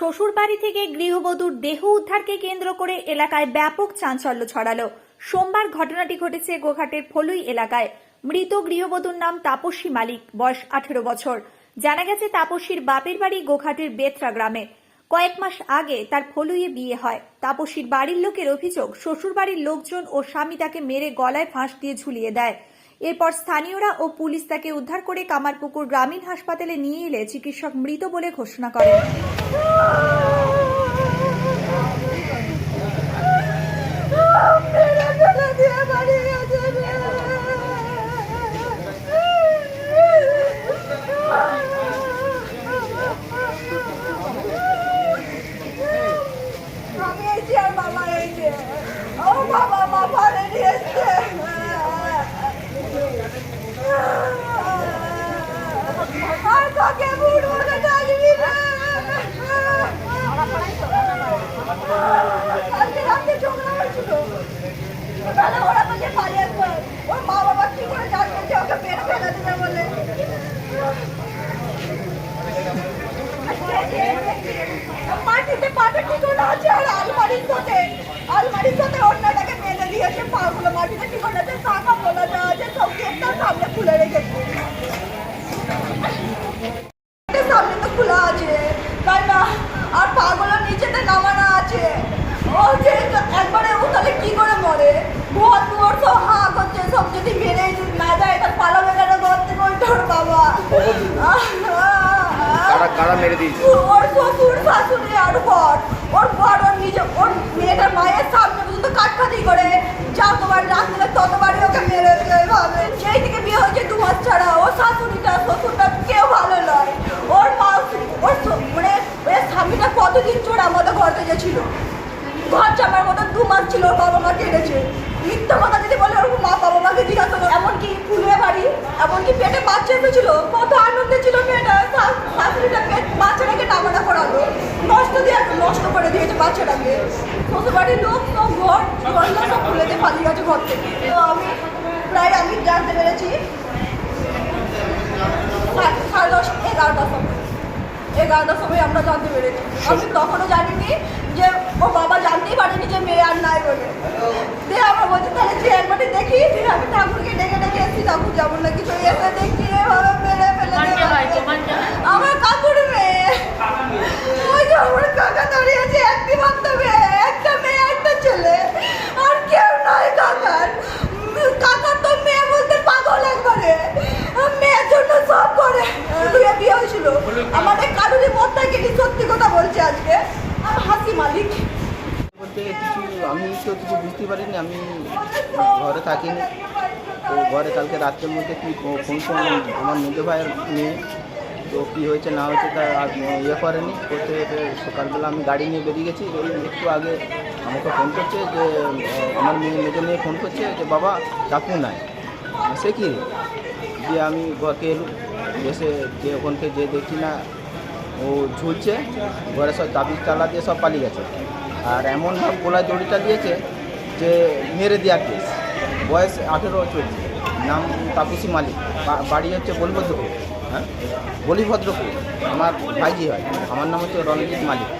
শ্বশুরবাড়ি থেকে গৃহবধূর দেহ উদ্ধারকে কেন্দ্র করে এলাকায় ব্যাপক চাঞ্চল্য ছড়ালো। সোমবার ঘটনাটি ঘটেছে গোঘাটের ফলুই এলাকায়। মৃত গৃহবধূর নাম তাপসী মালিক, বয়স আঠেরো বছর। জানা গেছে, তাপসীর বাপের বাড়ি গোঘাটের বেতরা গ্রামে। কয়েক মাস আগে তার ফলুইয়ে বিয়ে হয়। তাপসীর বাড়ির লোকের অভিযোগ, শ্বশুরবাড়ির লোকজন ও স্বামী তাকে মেরে গলায় ফাঁস দিয়ে ঝুলিয়ে দেয়। এরপর স্থানীয়রা ও পুলিশ তাকে উদ্ধার করে কামারপুকুর গ্রামীণ হাসপাতালে নিয়ে এলে চিকিৎসক মৃত বলে ঘোষণা করেন আমি এসেছি আর বাবা এসেছে ও বাবা বাবা রেডি এসছে আর তোকে বুড় বলে ডাকবি না কালকে রাতে ঝগড়া হয়েছিল তাহলে ওরা তোকে পালিয়ে আসবে ওর মা বাবা কি করে জানবে যে ওকে বের ফেলে দেবে বলে মাটিতে পাটা ঠিকানা আছে আর আলমারির সাথে আলমারির সাথে অন্যটাকে বেঁধে দিয়েছে পাগুলো মাটিতে ঠিকানা আছে টাকা বলা যা আছে সব গেটটার সামনে খুলে রেখেছে গেটের সামনে তো খোলা আছে তাই না আর পাগুলো নিচেতে নামানো আছে ও যে একবারে ও তাহলে কি করে মরে ঘর দুয়ার সব হা করছে সব যদি মেরে না যায় তার পালাবে কেন ঘর থেকে ওই তোর বাবা কারা মেরে দিয়েছে? ওর শ্বশুর, শাশুড়ি, আর বর। ওর বর, ওর নিজে ওর মেয়েটার মায়ের সামনে পর্যন্ত কাটখাতি করে। যতবার রাত্রে ততবারই ওকে মেরে এভাবে সেই থেকে বিয়ে হয়েছে দু মাস ছাড়া। ওর শাশুড়িটা, শ্বশুরটা কেউ ভালো নয়। ওর মা, ওর মানে ওর স্বামীটা কতদিন চোর আমাদের ঘরতে গেছিল ঘর জামার মতো দু মাস ছিল ওর বাবা মা কেটেছে। যদি বলে ওর মা বাবা মাকে জিজ্ঞাসা বাড়ি, এমনকি পেটে বাচ্চা কত আনন্দে ছিল নষ্ট দিয়ে নষ্ট করে দিয়েছে বাচ্চাটাকে। গেছে ঘর থেকে। তো আমি প্রায় আমি জানতে পেরেছি, সাড়ে দশ সময়। এগারোটার সময় আমরা জানতে পেরেছি। আমি তখনও জানিনি যে, ও বাবা জানতেই পারেনি যে মেয়ে আর নাই বলে দিয়ে আমরা বলছি তাহলে যে একবারটি দেখি দিয়ে আমি ঠাকুরকে ডেকে ডেকে এসেছি ঠাকুর যেমন না কিছু এসে দেখি এভাবে মেরে ফেলে দেবে। আমার কাকুর মেয়ে ওই যে আমার কাকা দাঁড়িয়ে আছে একটি মাত্র মেয়ে একটা মেয়ে একটা ছেলে আর কেউ নয় কাকার উম, কাকার তো মেয়ে বলতে পাগল একবারে মেয়ের জন্য সব করে বিয়ে আমাদের কারুরই মত থাকেনি সত্যি কথা বলছে আজকে। আর হাসি মালিক। বলতে কিছু আমি তো কিছু বুঝতে পারিনি, আমি ঘরে থাকিনি। তো ঘরে কালকে রাত্রের মধ্যে কি ফোন ফোন আমার মেজো ভাইয়ের মেয়ে তো কী হয়েছে না হয়েছে তা আর ইয়ে করেনি। করতে সকালবেলা আমি গাড়ি নিয়ে বেরিয়ে গেছি একটু আগে আমাকে ফোন করছে যে আমার মেয়ে, মেজো মেয়ে ফোন করছে যে, বাবা, কাকু নাই। সে কি? দিয়ে আমি ঘরকে এলু এসে যে ওখানকে যে দেখি না, ও ঝুলছে, ঘরে সব চাবি তালা দিয়ে সব পালিয়ে গেছে। আর এমন এমনভাবে গোলায় দড়িটা দিয়েছে যে মেরে দেওয়া কেস। বয়স আঠেরো চলছে। নাম তাপসী মালিক। বাড়ি হচ্ছে বলিভদ্রপুর। হ্যাঁ? বলিভদ্রপুর। আমার ভাইজি হয়। আমার নাম হচ্ছে রণজিৎ মালিক।